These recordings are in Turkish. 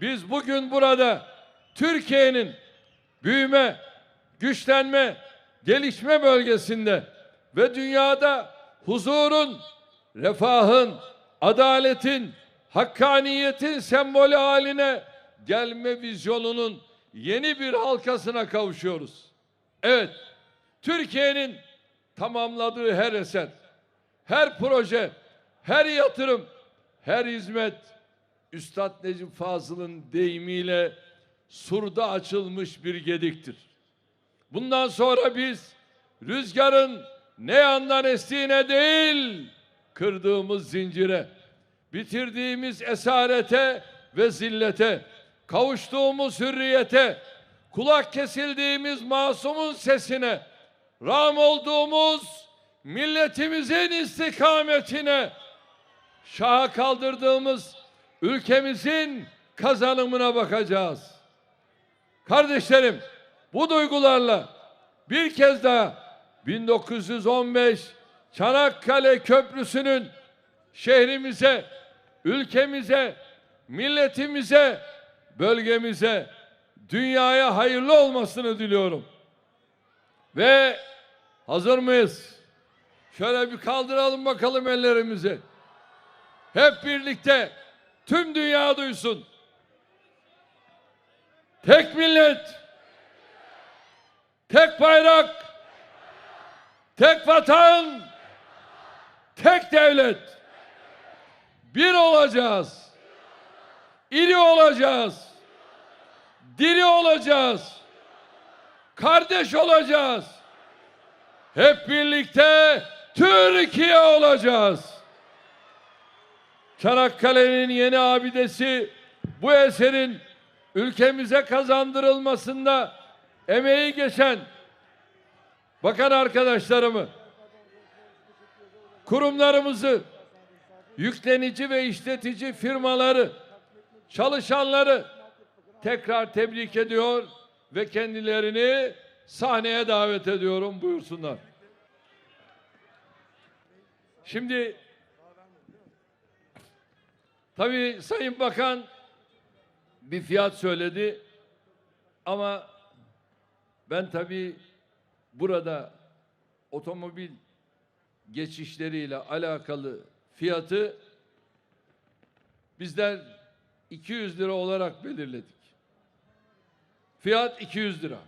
Biz bugün burada Türkiye'nin büyüme, güçlenme, gelişme bölgesinde ve dünyada huzurun, refahın, adaletin, hakkaniyetin sembolü haline gelme vizyonunun yeni bir halkasına kavuşuyoruz. Evet, Türkiye'nin tamamladığı her eser, her proje, her yatırım, her hizmet Üstad Necip Fazıl'ın deyimiyle surda açılmış bir gediktir. Bundan sonra biz rüzgarın ne yandan estiğine değil, kırdığımız zincire, bitirdiğimiz esarete ve zillete, kavuştuğumuz hürriyete, kulak kesildiğimiz masumun sesine, ram olduğumuz milletimizin istikametine, şaha kaldırdığımız ülkemizin kazanımına bakacağız. Kardeşlerim, bu duygularla bir kez daha 1915 Çanakkale Köprüsü'nün şehrimize, ülkemize, milletimize, bölgemize, dünyaya hayırlı olmasını diliyorum. Ve hazır mıyız? Şöyle bir kaldıralım bakalım ellerimizi. Hep birlikte tüm dünya duysun. Tek millet, tek bayrak, tek vatan, tek devlet. Bir olacağız. İri olacağız. Diri olacağız. Kardeş olacağız. Hep birlikte Türkiye olacağız. Çanakkale'nin yeni abidesi bu eserin ülkemize kazandırılmasında emeği geçen bakan arkadaşlarımı, kurumlarımızı, yüklenici ve işletici firmaları, çalışanları tekrar tebrik ediyor ve kendilerini sahneye davet ediyorum. Buyursunlar. Şimdi tabii Sayın Bakan bir fiyat söyledi ama ben tabii burada otomobil geçişleriyle alakalı fiyatı bizler 200 lira olarak belirledik. Fiyat 200 lira.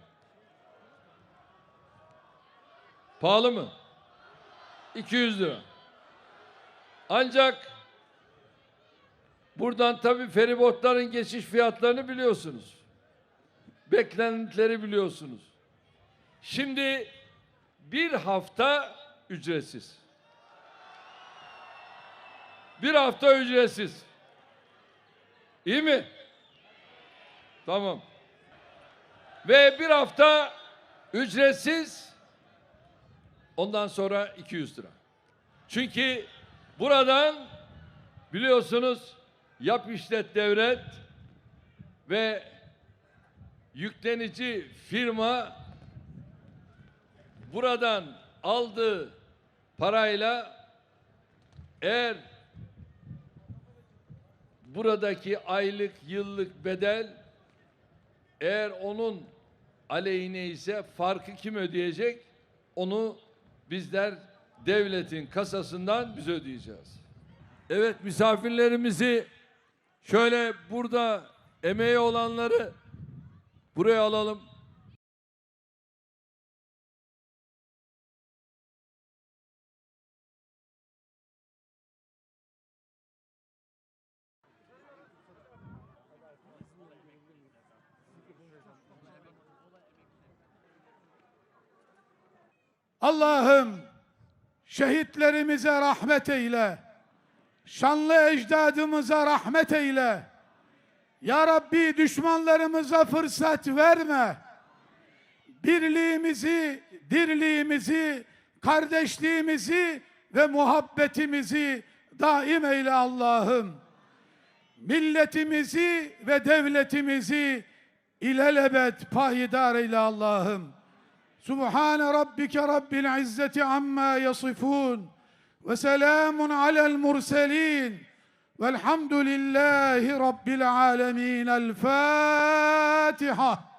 Pahalı mı? 200 lira. Ancak buradan tabii feribotların geçiş fiyatlarını biliyorsunuz. Beklentileri biliyorsunuz. Şimdi bir hafta ücretsiz. Bir hafta ücretsiz. İyi mi? Tamam. Ve bir hafta ücretsiz. Ondan sonra 200 lira. Çünkü buradan biliyorsunuz yap işlet devlet ve yüklenici firma buradan aldığı parayla eğer buradaki aylık yıllık bedel eğer onun aleyhine ise farkı kim ödeyecek? Onu bizler devletin kasasından biz ödeyeceğiz. Evet misafirlerimizi şöyle burada emeği olanları buraya alalım. Allah'ım şehitlerimize rahmet eyle şanlı ecdadımıza rahmet eyle. Ya Rabbi düşmanlarımıza fırsat verme. Birliğimizi, dirliğimizi, kardeşliğimizi ve muhabbetimizi daim eyle Allah'ım. Milletimizi ve devletimizi ilelebet payidar eyle Allah'ım. Subhane rabbike rabbil izzeti amma yasifun ve selamun alel murselin. Velhamdülillahi rabbil alemin. El Fatiha.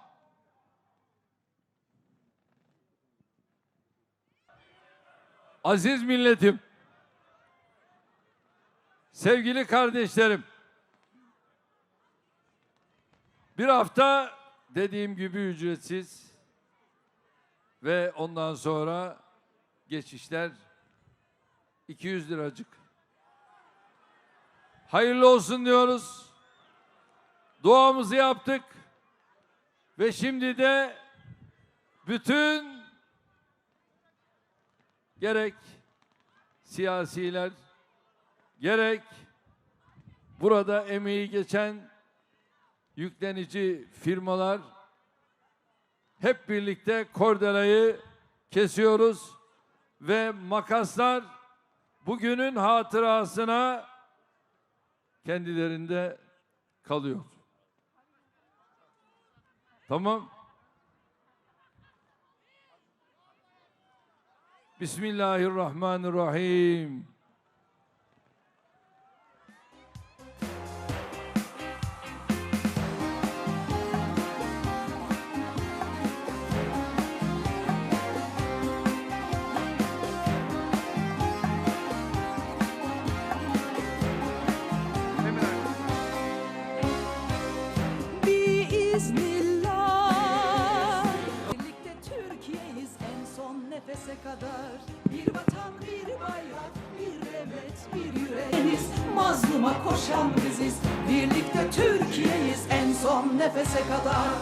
Aziz milletim sevgili kardeşlerim bir hafta dediğim gibi ücretsiz ve ondan sonra geçişler 200 liracık. Hayırlı olsun diyoruz. Duamızı yaptık ve şimdi de bütün gerek siyasiler gerek burada emeği geçen yüklenici firmalar hep birlikte kordelayı kesiyoruz ve makaslar bugünün hatırasına kendilerinde kalıyor. Tamam. Bismillahirrahmanirrahim. Koşan biziz. Birlikte Türkiye'yiz en son nefese kadar.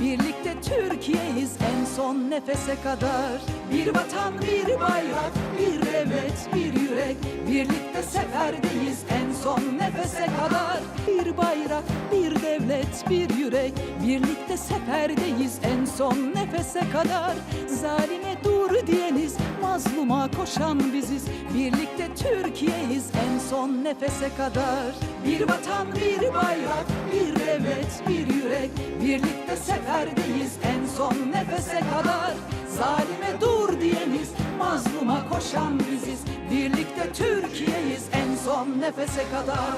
Birlikte Türkiye'yiz en son nefese kadar. Bir vatan, bir bayrak, bir devlet, bir yürek. Birlikte seferdeyiz en son nefese kadar. Bir bayrak, bir devlet, bir yürek. Birlikte seferdeyiz en son nefese kadar. Zalime dur diyeniz, mazluma koşan biziz Birlikte Türkiye'yiz. En son nefese kadar Bir vatan, bir bayrak, bir devlet, bir yürek. Birlikte seferdeyiz en son nefese kadar. Zalime dur diyeniz, mazluma koşan biziz. Birlikte Türkiye'yiz en son nefese kadar